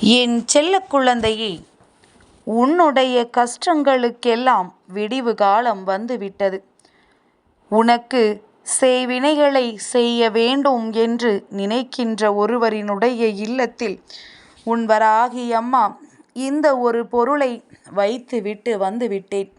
என் செல்ல குழந்தையே உன்னுடைய கஷ்டங்களுக்கெல்லாம் விடிவு காலம் வந்துவிட்டது. உனக்கு செய்வினைகளை செய்ய வேண்டும் என்று நினைக்கின்ற ஒருவரினுடைய இல்லத்தில் உன்வராகி அம்மா இந்த ஒரு பொருளை வைத்துவிட்டு வந்துவிட்டேன்.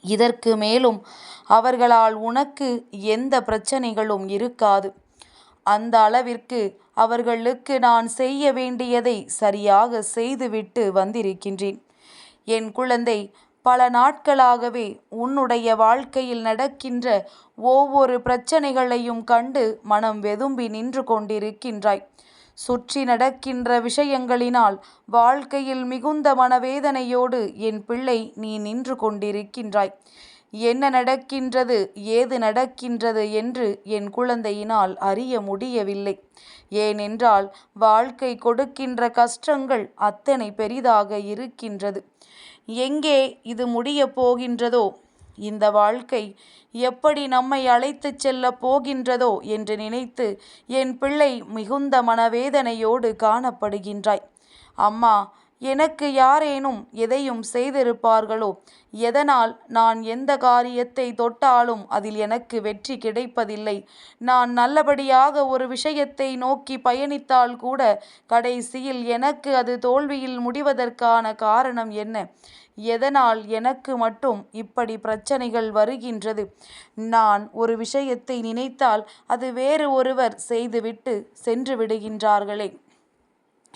இதற்கு மேலும் அவர்களால் உனக்கு எந்த பிரச்சனைகளும் இருக்காது. அந்த அளவிற்கு அவர்களுக்கு நான் செய்ய வேண்டியதை சரியாக செய்துவிட்டு வந்திருக்கின்றேன். என் குழந்தை பல நாட்களாகவே உன்னுடைய வாழ்க்கையில் நடக்கின்ற ஒவ்வொரு பிரச்சனைகளையும் கண்டு மனம் வெதும்பி நின்று கொண்டிருக்கின்றாய். சுற்றி நடக்கின்ற விஷயங்களினால் வாழ்க்கையில் மிகுந்த மனவேதனையோடு என் பிள்ளை நீ நின்று கொண்டிருக்கின்றாய். என்ன நடக்கின்றது? ஏது நடக்கின்றது என்று என் குழந்தையினால் அறிய முடியவில்லை. ஏனென்றால் வாழ்க்கை கொடுக்கின்ற கஷ்டங்கள் அத்தனை பெரிதாக இருக்கின்றது. எங்கே இது முடியப் போகின்றதோ? இந்த வாழ்க்கை எப்படி நம்மை அழைத்துச் செல்லப் போகின்றதோ என்று நினைத்து என் பிள்ளை மிகுந்த மனவேதனையோடு காணப்படுகின்றாய். அம்மா எனக்கு யாரேனும் எதையும் செய்திருப்பார்களோ? எதனால் நான் எந்த காரியத்தை தொட்டாலும் அதில் எனக்கு வெற்றி கிடைப்பதில்லை. நான் நல்லபடியாக ஒரு விஷயத்தை நோக்கி பயணித்தால் கூட கடைசியில் எனக்கு அது தோல்வியில் முடிவதற்கான காரணம் என்ன? எதனால் எனக்கு மட்டும் இப்படி பிரச்சனைகள் வருகின்றது? நான் ஒரு விஷயத்தை நினைத்தால் அது வேறு ஒருவர் செய்துவிட்டு சென்று விடுகின்றார்களே.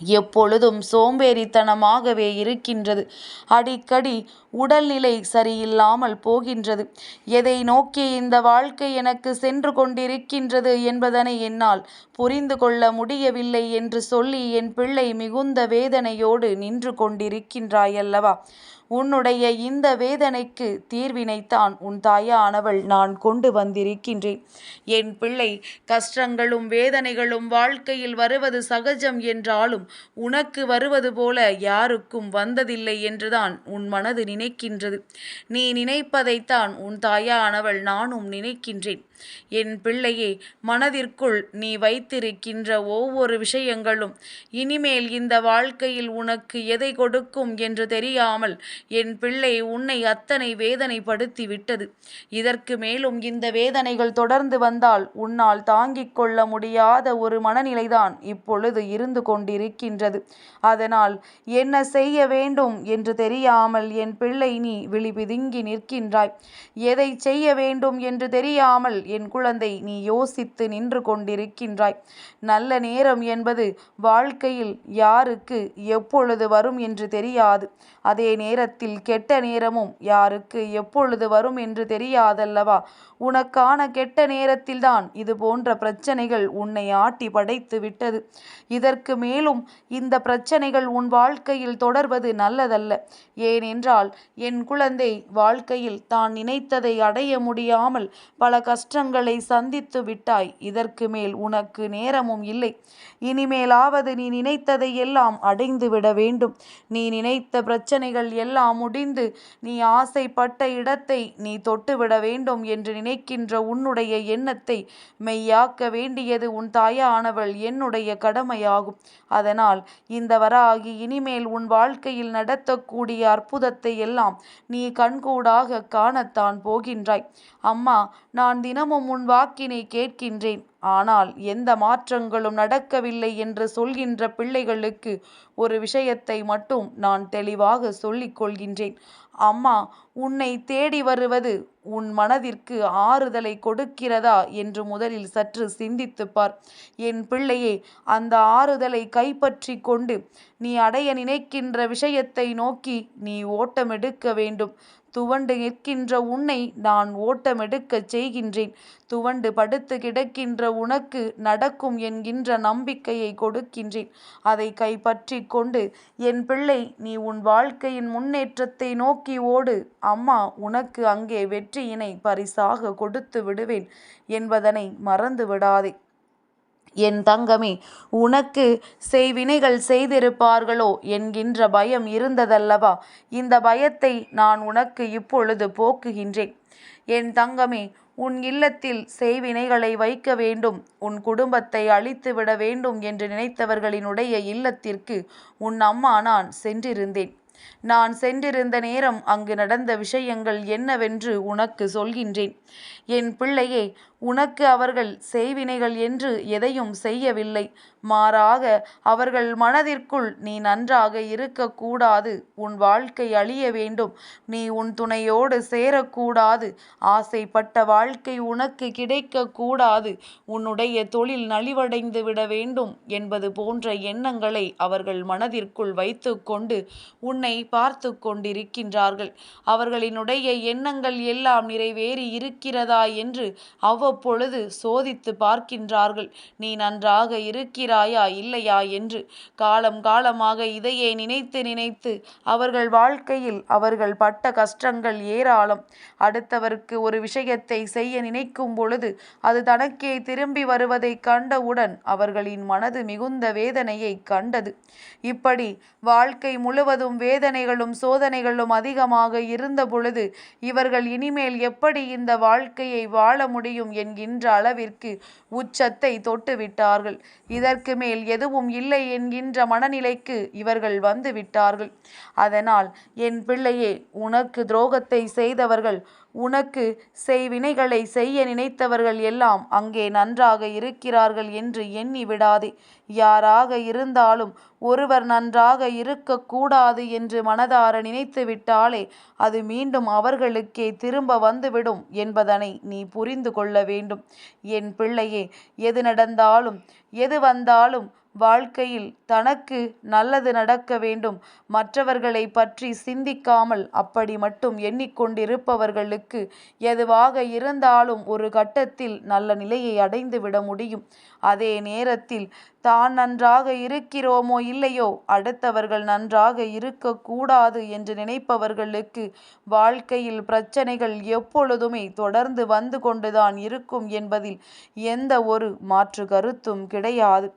எப்பொழுதும் சோம்பேறித்தனமாகவே இருக்கின்றது. அடிக்கடி உடல்நிலை சரியில்லாமல் போகின்றது. எதை நோக்கி இந்த வாழ்க்கை எனக்கு சென்று கொண்டிருக்கின்றது என்பதனை என்னால் புரிந்து கொள்ள முடியவில்லை என்று சொல்லி என் பிள்ளை மிகுந்த வேதனையோடு நின்று கொண்டிருக்கின்றாயல்லவா? உன்னுடைய இந்த வேதனைக்கு தீர்வினைத்தான் உன் தாயானவள் நான் கொண்டு வந்திருக்கின்றேன். என் பிள்ளை கஷ்டங்களும் வேதனைகளும் வாழ்க்கையில் வருவது சகஜம் என்றாலும் உனக்கு வருவது போல யாருக்கும் வந்ததில்லை என்றுதான் உன் மனது நினைக்கின்றது. நீ நினைப்பதைத்தான் உன் தாயானவள் நானும் நினைக்கின்றேன். என் பிள்ளையே மனதிற்குள் நீ வைத்திருக்கின்ற ஒவ்வொரு விஷயங்களும் இனிமேல் இந்த வாழ்க்கையில் உனக்கு எதை கொடுக்கும் என்று தெரியாமல் என் பிள்ளை உன்னை அத்தனை வேதனைப்படுத்தி விட்டது இதற்கு மேலும் இந்த வேதனைகள் தொடர்ந்து வந்தால் உன்னால் தாங்கிக் கொள்ள முடியாத ஒரு மனநிலைதான் இப்பொழுது இருந்து கொண்டிருக்கின்றது. அதனால் என்ன செய்ய வேண்டும் என்று தெரியாமல் என் பிள்ளை நீ விழிபிதுங்கி நிற்கின்றாய். எதை செய்ய வேண்டும் என்று தெரியாமல் என் குழந்தை நீ யோசித்து நின்று கொண்டிருக்கின்றாய். நல்ல நேரம் என்பது வாழ்க்கையில் யாருக்கு எப்பொழுது வரும் என்று தெரியாது. அதே நேரத்தில் கெட்ட நேரமும் யாருக்கு எப்பொழுது வரும் என்று தெரியாதல்லவா? உனக்கான கெட்ட நேரத்தில்தான் இது போன்ற பிரச்சனைகள் உன்னை ஆட்டி படைத்து விட்டது. இதற்கு மேலும் இந்த பிரச்சனைகள் உன் வாழ்க்கையில் தொடர்வது நல்லதல்ல. ஏனென்றால் என் குழந்தை வாழ்க்கையில் தான் நினைத்ததை அடைய முடியாமல் பல கஷ்டங்களை சந்தித்து விட்டாய். இதற்கு மேல் உனக்கு நேரமும் இல்லை. இனிமேலாவது நீ நினைத்ததை எல்லாம் அடைந்து விட வேண்டும். நீ நினைத்த பிரச்சனைகள் எல்லாம் முடிந்து நீ ஆசைப்பட்ட இடத்தை நீ தொட்டுவிட வேண்டும் என்று நினைக்கின்ற உன்னுடைய எண்ணத்தை மெய்யாக்க வேண்டியது உன் தாயானவள் என்னுடைய கடமையாகும். அதனால் இந்த வராகி இனிமேல் உன் வாழ்க்கையில் நடத்தக்கூடிய அற்புதத்தை எல்லாம் நீ கண்கூடாக காணத்தான் போகின்றாய். அம்மா நான் தினம் தினமும் உன் வாக்கினை கேட்கின்றேன். ஆனால் எந்த மாற்றங்களும் நடக்கவில்லை என்று சொல்கின்ற பிள்ளைகளுக்கு ஒரு விஷயத்தை மட்டும் நான் தெளிவாக சொல்லிக் கொள்கின்றேன். அம்மா உன்னை தேடி வருவது உன் மனதிற்கு ஆறுதலை கொடுக்கிறதா என்று முதலில் சற்று சிந்தித்துப்பார் என் பிள்ளையே அந்த ஆறுதலை கைப்பற்றி கொண்டு நீ அடைய நினைக்கின்ற விஷயத்தை நோக்கி நீ ஓட்டமெடுக்க வேண்டும். துவண்டு நிற்கின்ற உன்னை நான் ஓட்டமெடுக்கச் செய்கின்றேன். துவண்டு படுத்து கிடக்கின்ற உனக்கு நடக்கும் என்கின்ற நம்பிக்கையை கொடுக்கின்றேன். அதை கைப்பற்றி கொண்டு என் பிள்ளை நீ உன் வாழ்க்கையின் முன்னேற்றத்தை நோக்கி ஓடு. அம்மா உனக்கு அங்கே வெற்றியினை பரிசாக கொடுத்து விடுவேன் என்பதனை மறந்து விடாதே என் தங்கமே உனக்கு செய்வினைகள் செய்திருப்பார்களோ என்கின்ற பயம் இருந்ததல்லவா? இந்த பயத்தை நான் உனக்கு இப்பொழுது போக்குகின்றேன். என் தங்கமே உன் இல்லத்தில் செய்வினைகளை வைக்க வேண்டும் உன் குடும்பத்தை அழித்து விட வேண்டும் என்று நினைத்தவர்களினுடைய இல்லத்திற்கு உன் அம்மா நான் சென்றிருந்தேன். நான் சென்றிருந்த நேரம் அங்கு நடந்த விஷயங்கள் என்னவென்று உனக்கு சொல்கின்றேன். என் பிள்ளையே உனக்கு அவர்கள் செய்வினைகள் என்று எதையும் செய்யவில்லை. மாறாக அவர்கள் மனதிற்குள் நீ நன்றாக இருக்கக்கூடாது. உன் வாழ்க்கை அழிய வேண்டும். நீ உன் துணையோடு சேரக்கூடாது. ஆசைப்பட்ட வாழ்க்கை உனக்கு கிடைக்கக்கூடாது. உன்னுடைய தொழில் நலிவடைந்து விட வேண்டும் என்பது போன்ற எண்ணங்களை அவர்கள் மனதிற்குள் வைத்துக்கொண்டு உன்னை பார்த்து கொண்டிருக்கின்றார்கள். அவர்களினுடைய எண்ணங்கள் எல்லாம் நிறைவேறி இருக்கிறதா என்று அவ்வப்பொழுது சோதித்து பார்க்கின்றார்கள். நீ நன்றாக இருக்கிறாயா இல்லையா? என்று. காலம் காலமாக இதையே நினைத்து நினைத்து அவர்கள் வாழ்க்கையில் அவர்கள் பட்ட கஷ்டங்கள் ஏராளம். அடுத்தவருக்கு ஒரு விஷயத்தை செய்ய நினைக்கும் பொழுது அது தனக்கே திரும்பி வருவதை கண்டவுடன் அவர்களின் மனது மிகுந்த வேதனையை கண்டது. இப்படி வாழ்க்கை முழுவதும் வேதனைகளும் சோதனைகளும் அதிகமாக இருந்த பொழுது இவர்கள் இனிமேல் எப்படி இந்த வாழ்க்கையை வாழ முடியும் என்கின்ற அளவிற்கு உச்சத்தை தொட்டுவிட்டார்கள். இதற்கு மேல் எதுவும் இல்லை என்கின்ற மனநிலைக்கு இவர்கள் வந்து விட்டார்கள் அதனால் என் பிள்ளையே உனக்கு துரோகத்தை செய்தவர்கள் உனக்கு செய்வினைகளை செய்ய நினைத்தவர்கள் எல்லாம் அங்கே நன்றாக இருக்கிறார்கள் என்று எண்ணி விடாதே. யாராக இருந்தாலும் ஒருவர் நன்றாக இருக்கக்கூடாது என்று மனதார நினைத்து விட்டாலே அது மீண்டும் அவர்களுக்கே திரும்ப வந்துவிடும் என்பதனை நீ புரிந்து கொள்ள வேண்டும். என் பிள்ளையே எது நடந்தாலும் எது வந்தாலும் வாழ்க்கையில் தனக்கு நல்லது நடக்க வேண்டும். மற்றவர்களை பற்றி சிந்திக்காமல் அப்படி மட்டும் எண்ணிக்கொண்டிருப்பவர்களுக்கு எதுவாக இருந்தாலும் ஒரு கட்டத்தில் நல்ல நிலையை அடைந்து விட முடியும். அதே நேரத்தில் தான் நன்றாக இருக்கிறோமோ இல்லையோ அடுத்தவர்கள் நன்றாக இருக்கக்கூடாது என்று நினைப்பவர்களுக்கு வாழ்க்கையில் பிரச்சனைகள் எப்பொழுதுமே தொடர்ந்து வந்து கொண்டுதான் இருக்கும் என்பதில் எந்த ஒரு மாற்று கருத்தும் கிடையாது.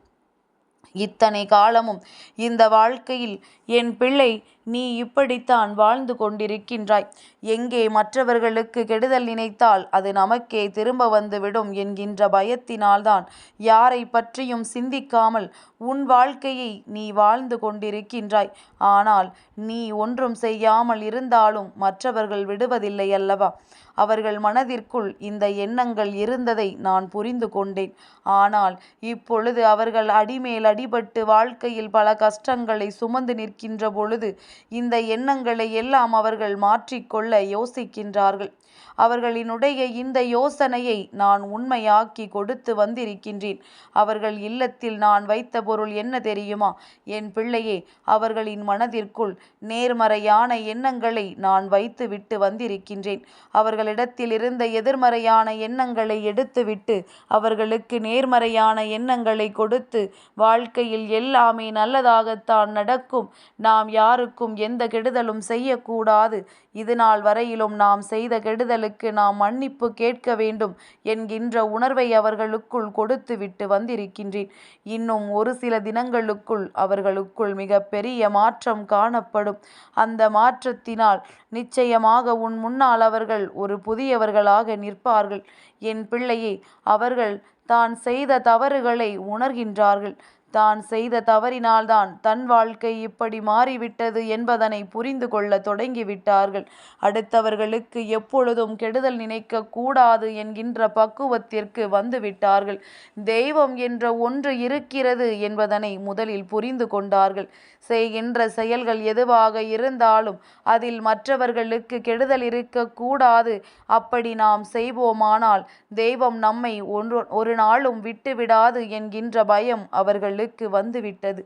இத்தனை காலமும் இந்த வாழ்க்கையில் என் பிள்ளை நீ இப்படித்தான் வாழ்ந்து கொண்டிருக்கின்றாய். எங்கே மற்றவர்களுக்கு கெடுதல் நினைத்தால் அது நமக்கே திரும்ப வந்துவிடும் என்கின்ற பயத்தினால்தான். யாரை பற்றியும் சிந்திக்காமல் உன் வாழ்க்கையை நீ வாழ்ந்து கொண்டிருக்கின்றாய். ஆனால் நீ ஒன்றும் செய்யாமல் இருந்தாலும் மற்றவர்கள் விடுவதில்லை அல்லவா? அவர்கள் மனதிற்குள் இந்த எண்ணங்கள் இருந்ததை நான் புரிந்து கொண்டேன். ஆனால் இப்பொழுது அவர்கள் அடிமேல் அடிபட்டு வாழ்க்கையில் பல கஷ்டங்களை சுமந்து நிற்கின்ற பொழுது இந்த எண்ணங்களை எல்லாம் அவர்கள் மாற்றிக்கொள்ள யோசிக்கின்றார்கள். அவர்களினுடைய இந்த யோசனையை நான் உண்மையாக்கி கொடுத்து வந்திருக்கின்றேன். அவர்கள் இல்லத்தில் நான் வைத்த பொருள் என்ன தெரியுமா? என் பிள்ளையே அவர்களின் மனதிற்குள் நேர்மறையான எண்ணங்களை நான் வைத்து விட்டு வந்திருக்கின்றேன். அவர்களிடத்தில் இருந்த எதிர்மறையான எண்ணங்களை எடுத்துவிட்டு அவர்களுக்கு நேர்மறையான எண்ணங்களை கொடுத்து வாழ்க்கையில் எல்லாமே நல்லதாகத்தான் நடக்கும். நாம் யாருக்கும் எந்த கெடுதலும் செய்யக்கூடாது. இது நாள் வரையிலும் நாம் செய்த கெடுதலுக்கு நாம் மன்னிப்பு கேட்க வேண்டும் என்கின்ற உணர்வை அவர்களுக்குள் கொடுத்துவிட்டு வந்திருக்கின்றேன். இன்னும் ஒரு சில தினங்களுக்குள் அவர்களுக்குள் மிக பெரிய மாற்றம் காணப்படும். அந்த மாற்றத்தினால் நிச்சயமாக உன் முன்னால் அவர்கள் ஒரு புதியவர்களாக நிற்பார்கள். என் பிள்ளையை அவர்கள் தான் செய்த தவறுகளை உணர்கின்றார்கள். தான் செய்த தவறினால்தான் தன் வாழ்க்கை இப்படி மாறிவிட்டது என்பதனை புரிந்து கொள்ள தொடங்கிவிட்டார்கள். அடுத்தவர்களுக்கு எப்பொழுதும் கெடுதல் நினைக்க கூடாது என்கின்ற பக்குவத்திற்கு வந்துவிட்டார்கள். தெய்வம் என்ற ஒன்று இருக்கிறது என்பதனை முதலில் புரிந்து கொண்டார்கள். செய்கின்ற செயல்கள் எதுவாக இருந்தாலும் அதில் மற்றவர்களுக்கு கெடுதல் இருக்கக்கூடாது அப்படி நாம் செய்வோமானால் தெய்வம் நம்மை ஒன்று ஒரு நாளும் விட்டுவிடாது என்கின்ற பயம் அவர்கள் அவர்களுக்கு வந்துவிட்டது.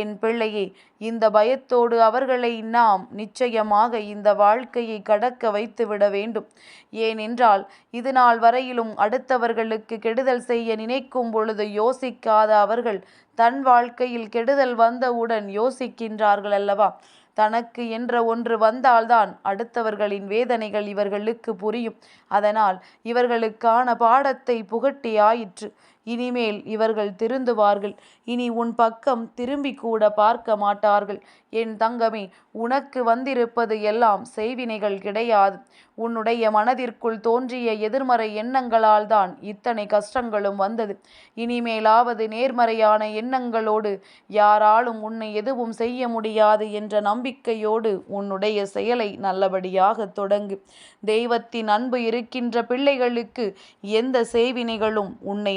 என் பிள்ளையே இந்த பயத்தோடு அவர்களை நாம் நிச்சயமாக இந்த வாழ்க்கையை கடக்க வைத்துவிட வேண்டும். ஏனென்றால் இது நாள் வரையிலும் அடுத்தவர்களுக்கு கெடுதல் செய்ய நினைக்கும் பொழுது யோசிக்காத அவர்கள் தன் வாழ்க்கையில் கெடுதல் வந்தவுடன் யோசிக்கின்றார்கள் அல்லவா தனக்கு என்ற ஒன்று வந்தால்தான் அடுத்தவர்களின் வேதனைகள் இவர்களுக்கு புரியும். அதனால் இவர்களுக்கான பாடத்தை புகட்டி ஆயிற்று. இனிமேல் இவர்கள் திருந்துவார்கள். இனி உன் பக்கம் திரும்பி கூட பார்க்க மாட்டார்கள். என் தங்கமே உனக்கு வந்திருப்பது எல்லாம் செய்வினைகள் கிடையாது. உன்னுடைய மனதிற்குள் தோன்றிய எதிர்மறை எண்ணங்களால் தான் இத்தனை கஷ்டங்களும் வந்தது. இனிமேலாவது நேர்மறையான எண்ணங்களோடு யாராலும் உன்னை எதுவும் செய்ய முடியாது என்ற நம்பிக்கையோடு உன்னுடைய செயலை நல்லபடியாக தொடங்கு. தெய்வத்தின் அன்பு இருக்கின்ற பிள்ளைகளுக்கு எந்த செய்வினைகளும் உன்னை